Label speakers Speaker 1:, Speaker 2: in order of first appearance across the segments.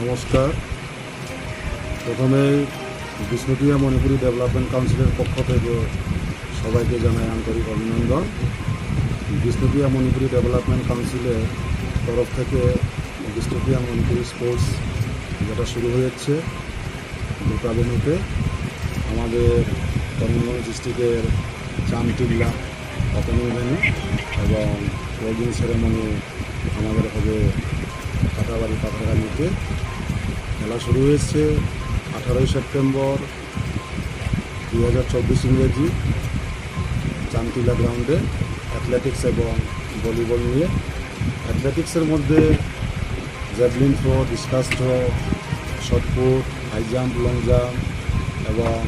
Speaker 1: নমস্কার। প্রথমে বিষ্ণুপ্রিয়া মণিপুরি ডেভেলপমেন্ট কাউন্সিলের পক্ষ থেকে সবাইকে জানাই আন্তরিক অভিনন্দন। বিষ্ণুপ্রিয়া মণিপুরি ডেভেলপমেন্ট কাউন্সিলের তরফ থেকে বিষ্ণুপ্রিয়া মণিপুরি স্পোর্টস যেটা শুরু হয়েছে দুটো ভেনুতে আমাদের করিমগঞ্জ ডিস্ট্রিক্টের চামটিল্লা ওপেনিং ভেনু এবং ক্লোজিং সেরেমনি আমাদের হবে কাটাবাড়ি পাথারগানিতে খেলা শুরু হয়েছে আঠারোই সেপ্টেম্বর দু হাজার চব্বিশ ইংরেজি চামটিলা গ্রাউন্ডে অ্যাথলেটিক্স এবং ভলিবল নিয়ে। অ্যাথলেটিক্সের মধ্যে javelin throw discus throw shot put high jump long jump এবং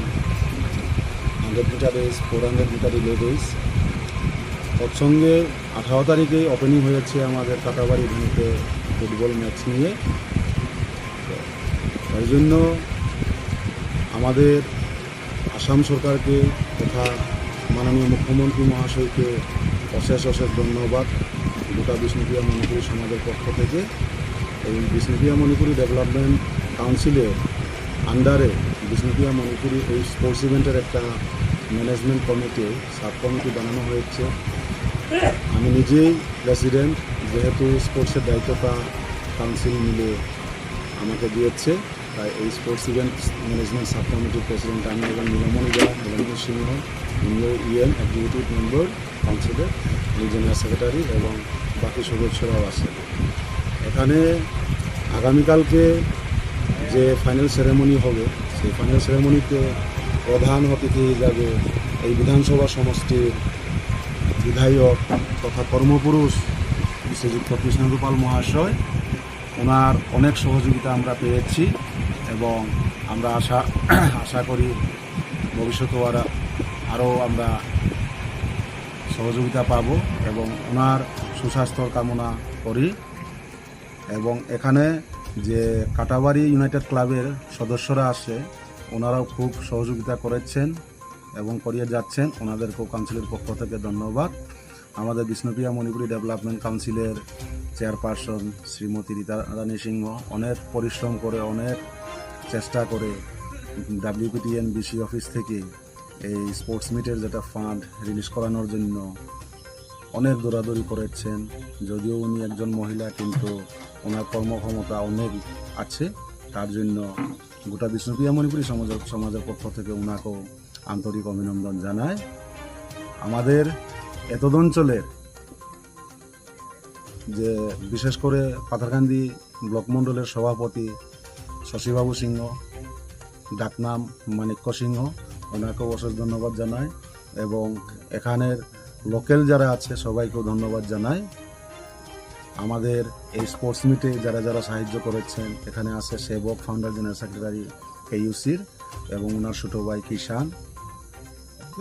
Speaker 1: hundred metre race four hundred metre relay race তৎসঙ্গে আঠারো তারিখে ওপেনিং হয়েছে আমাদের কাটাবাড়ি ভেনুতে ফুটবল ম্যাচ নিয়ে। তাই জন্য আমাদের আসাম সরকারকে তথা মাননীয় মুখ্যমন্ত্রী মহাশয়কে অশেষ অশেষ ধন্যবাদ। গোটা বিষ্ণুপ্রিয়া মণিপুরী সমাজের পক্ষ থেকে এবং বিষ্ণুপ্রিয়া মণিপুরি ডেভেলপমেন্ট কাউন্সিলের আন্ডারে বিষ্ণুপ্রিয়া মণিপুরি এই স্পোর্টস ইভেন্টের একটা ম্যানেজমেন্ট কমিটি সাব কমিটি বানানো হয়েছে। আমি নিজেই প্রেসিডেন্ট যেহেতু স্পোর্টসের দায়িত্বটা কাউন্সিল মিলে আমাকে দিয়েছে, তাই এই স্পোর্টস ইভেন্ট ম্যানেজমেন্ট সাব কমিটির প্রেসিডেন্ট আমি এবং নীলমণি দা Nilmoni Singha India EM executive member কাউন্সিলের রিজনাল সেক্রেটারি এবং বাকি সদস্যরাও আছে। এখানে আগামীকালকে যে ফাইনাল সেরেমনি হবে, সেই ফাইনাল সেরেমনিতে প্রধান অতিথি হিসাবে এই বিধানসভা সমষ্টির বিধায়ক তথা কর্মপুরুষ শ্রীযুক্ত কৃষ্ণগোপাল মহাশয়, ওনার অনেক সহযোগিতা আমরা পেয়েছি এবং আমরা আশা আশা করি ভবিষ্যতে আর আরও আমরা সহযোগিতা পাব এবং ওনার সুস্বাস্থ্যর কামনা করি এবং এখানে যে কাটাবাড়ি ইউনাইটেড ক্লাবের সদস্যরা আসে ওনারাও খুব সহযোগিতা করেছেন। এবং করিয়ে যাচ্ছেন ওনাদেরকেও কাউন্সিলের পক্ষ থেকে ধন্যবাদ। আমাদের বিষ্ণুপ্রিয়া মণিপুরি ডেভেলপমেন্ট কাউন্সিলের চেয়ারপারসন শ্রীমতী রীতা রানী সিংহ অনেক পরিশ্রম করে, অনেক চেষ্টা করে ডাব্লিউপিটিএন বিসি অফিস থেকে এই স্পোর্টস মিটের যেটা ফান্ড রিলিজ করানোর জন্য অনেক দৌড়াদৌড়ি করেছেন। যদিও উনি একজন মহিলা, কিন্তু ওনার কর্মক্ষমতা অনেক আছে। তার জন্য গোটা বিষ্ণুপ্রিয়া মণিপুরী সমাজের সমাজের পক্ষ থেকে ওনাকেও আন্তরিক অভিনন্দন জানায় আমাদের এতদ অঞ্চলের যে বিশেষ করে পাথারকান্দি ব্লক মণ্ডলের সভাপতি শশীবাবু সিংহ ডাকনাম মানিক্য সিংহ, ওনাকেও অশেষ ধন্যবাদ জানাই এবং এখানের লোকাল যারা আছে সবাইকেও ধন্যবাদ জানাই। আমাদের এই স্পোর্টস মিটে যারা যারা সাহায্য করেছেন, এখানে আছে সেবক ফাউন্ডার জেনারেল সেক্রেটারি কেইউসির এবং ওনার ছোটো ভাই কিষান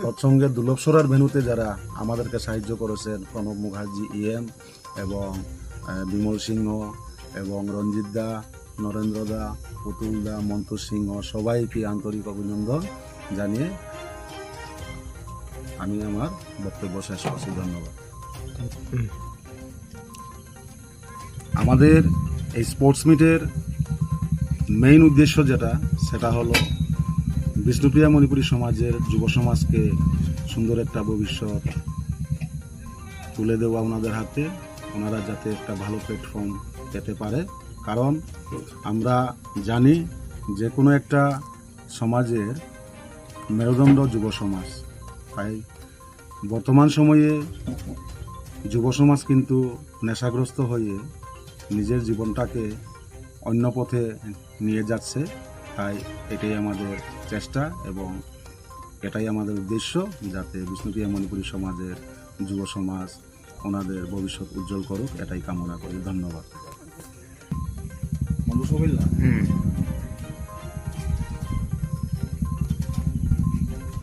Speaker 1: তৎসঙ্গে দুর্লভ সরার ভেনুতে যারা আমাদেরকে সাহায্য করেছেন, প্রণব মুখার্জি, ইএম এবং বিমল সিংহ এবং রঞ্জিত দা, নরেন্দ্র দা, পুতুল দা মন্তু সিংহ, সবাইকে আন্তরিক অভিনন্দন জানিয়ে আমি আমার বক্তব্য শেষ করছি। ধন্যবাদ। আমাদের এই স্পোর্টস মিটের মেইন উদ্দেশ্য যেটা, সেটা হলো বিষ্ণুপ্রিয়া মণিপুরী সমাজের যুব সমাজকে সুন্দর একটা ভবিষ্যৎ তুলে দেওয়া ওনাদের হাতে। ওনারা যাতে একটা ভালো প্ল্যাটফর্ম পেতে পারে। কারণ আমরা জানি যে কোনো একটা সমাজের মেরুদণ্ড যুব সমাজ। তাই বর্তমান সময়ে যুব সমাজ কিন্তু নেশাগ্রস্ত হয়ে নিজের জীবনটাকে অন্য পথে নিয়ে যাচ্ছে। তাই এটাই আমাদের চেষ্টা এবং এটাই আমাদের উদ্দেশ্য যাতে বিষ্ণুপ্রিয়া মণিপুরী সমাজের যুব সমাজ ওনাদের ভবিষ্যৎ উজ্জ্বল করুক এটাই কামনা করি। ধন্যবাদ।
Speaker 2: হুম।